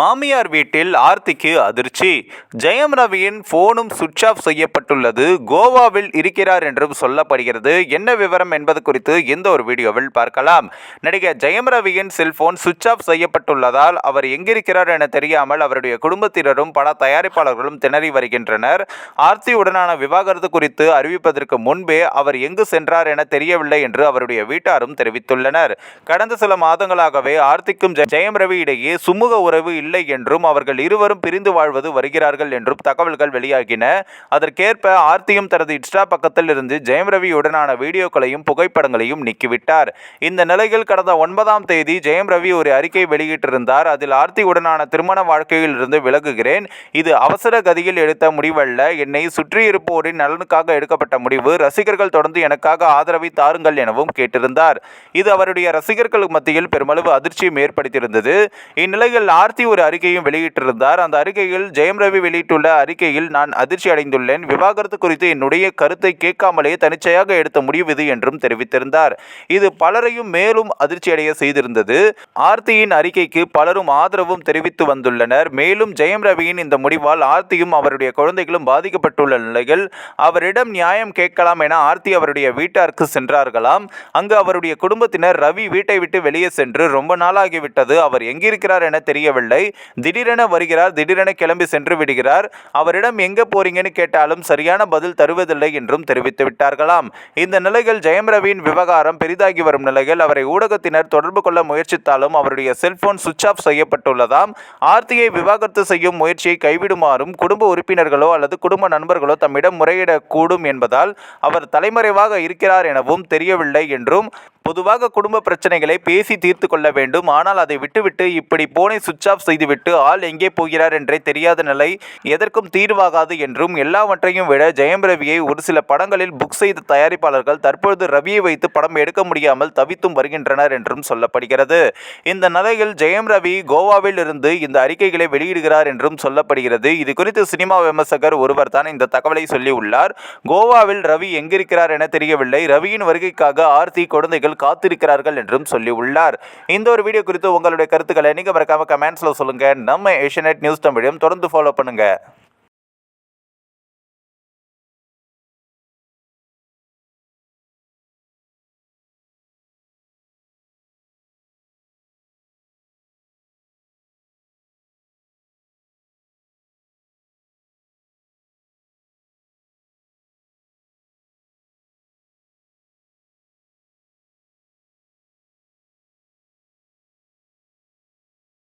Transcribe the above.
மாமியார் வீட்டில் ஆர்த்திக்கு அதிர்ச்சி. ஜெயம் ரவியின் போனும் சுவிட்ச் ஆஃப் செய்யப்பட்டுள்ளது. கோவாவில் இருக்கிறார் என்றும் சொல்லப்படுகிறது. என்ன விவரம் என்பது குறித்து இந்த ஒரு வீடியோவில் பார்க்கலாம். நடிகர் ஜெயம் ரவியின் செல்போன் சுவிட்ச் ஆஃப் செய்யப்பட்டுள்ளதால் அவர் எங்கிருக்கிறார் என தெரியாமல் அவருடைய குடும்பத்தினரும் பல தயாரிப்பாளர்களும் திணறி வருகின்றனர். ஆர்த்தியுடனான விவாகரத்து குறித்து அறிவிப்பதற்கு முன்பே அவர் எங்கு சென்றார் என தெரியவில்லை என்று அவருடைய வீட்டாரும் தெரிவித்துள்ளனர். கடந்த சில மாதங்களாகவே ஆர்த்திக்கும் ஜெயம் ரவி இடையே சுமூக உறவு இல்லை என்றும் அவர்கள் இருவரும் பிரிந்து வாழ்வது வருகிறார்கள் என்றும் தகவல்கள் வெளியாகின. அதற்கேற்ப ஆர்த்தியும் தனது இன்ஸ்டா பக்கத்தில் இருந்து ஜெயம் ரவியுடனான வீடியோக்களையும் புகைப்படங்களையும் நீக்கிவிட்டார். இந்த நிலையில் கடந்த ஒன்பதாம் தேதி ஜெயம் ரவி ஒரு அறிக்கை வெளியிட்டிருந்தார். அதில் ஆர்த்தியுடனான திருமண வாழ்க்கையில் இருந்து விலகுகிறேன். இது அவசர கதியில் எடுத்த முடிவல்ல. என்னை சுற்றியிருப்போரின் நலனுக்காக எடுக்கப்பட்ட முடிவு. ரசிகர்கள் தொடர்ந்து எனக்காக ஆதரவை தாருங்கள் எனவும் கேட்டிருந்தார். இது அவருடைய ரசிகர்கள் மத்தியில் பெருமளவு அதிர்ச்சியும் ஏற்படுத்தியிருந்தது. இந்நிலையில் ஆர்த்தி ஒரு அறிக்கையும் வெளியிட்டிருந்தார். அந்த அறிக்கையில் ஜெயம் ரவி வெளியிட்டுள்ள அறிக்கையில் நான் அதிர்ச்சி அடைந்துள்ளேன். விவாகரத்து குறித்து என்னுடைய கருத்தை கேட்காமலே தனிச்சையாக எடுத்த முடிவு இது என்றும் தெரிவித்திருந்தார். இது பலரையும் மேலும் அதிர்ச்சியடைய செய்திருந்தது. ஆர்த்தியின் அறிக்கைக்கு பலரும் ஆதரவும் தெரிவித்து வந்துள்ளனர். மேலும் ஜெயம் ரவியின் இந்த முடிவால் ஆர்த்தியும் அவருடைய குழந்தைகளும் பாதிக்கப்பட்டுள்ள நிலையில் அவரிடம் நியாயம் கேட்கலாம் என ஆர்த்தி அவருடைய வீட்டாருக்கு சென்றார்களாம். அங்கு அவருடைய குடும்பத்தினர் ரவி வீட்டை விட்டு வெளியே சென்று ரொம்ப நாளாகிவிட்டது. அவர் எங்கிருக்கிறார் என தெரியவில்லை. திடீரென வருகிறார் திடீரென கிளம்பி சென்று விடுகிறார். அவரிடம் எங்க போறீங்கன்னு கேட்டாலும் சரியான பதில் தருவதில்லை என்றும் தெரிவித்து விட்டார்களாம். இந்த நிலையில் ஜெயம் ரவியின் விவகாரம் பெரிதாகி வரும் நிலையில் அவரை ஊடகத்தினர் தொடர்பு கொள்ள முயற்சித்தாலும் அவருடைய செல்போன் சுவிட்ச் ஆஃப் செய்யப்பட்டுள்ளதாம். ஆர்த்தியை விவாகரத்து செய்யும் முயற்சியை கைவிடுமாறும் குடும்ப உறுப்பினர்களோ அல்லது குடும்ப நண்பர்களோ தம்மிடம் முறையிடக்கூடும் என்பதால் அவர் தலைமறைவாக இருக்கிறார் எனவும் தெரியவில்லை என்றும் பொதுவாக குடும்ப பிரச்சனைகளை பேசி தீர்த்து கொள்ள வேண்டும். ஆனால் அதை விட்டுவிட்டு இப்படி போனை சுவிட்ச் ஆஃப் செய்துவிட்டு ஆள் எங்கே போகிறார் என்றே தெரியாத நிலை எதற்கும் தீர்வாகாது என்றும் எல்லாவற்றையும் விட ஜெயம் ரவியை ஒரு சில படங்களில் புக் செய்த தயாரிப்பாளர்கள் தற்பொழுது ரவியை வைத்து படம் எடுக்க முடியாமல் தவித்தும் வருகின்றனர் என்றும் சொல்லப்படுகிறது. இந்த நிலையில் ஜெயம் ரவி கோவாவில் இருந்து இந்த அறிக்கைகளை வெளியிடுகிறார் என்றும் சொல்லப்படுகிறது. இது குறித்து சினிமா விமர்சகர் ஒருவர் தான் இந்த தகவலை சொல்லியுள்ளார். கோவாவில் ரவி எங்கிருக்கிறார் என தெரியவில்லை. ரவியின் வருகைக்காக ஆர்த்தி குழந்தைகள் காத்திருக்கிறார்கள் என்றும் சொல்லியுள்ளார். இந்த ஒரு வீடியோ குறித்து உங்களுடைய கருத்துக்களை நீங்க மறக்காம கமெண்ட்ஸ்ல சொல்லுங்க. நம்ம ஏஷியநெட் நியூஸ் தமிழையும் தொடர்ந்து ஃபாலோ பண்ணுங்க.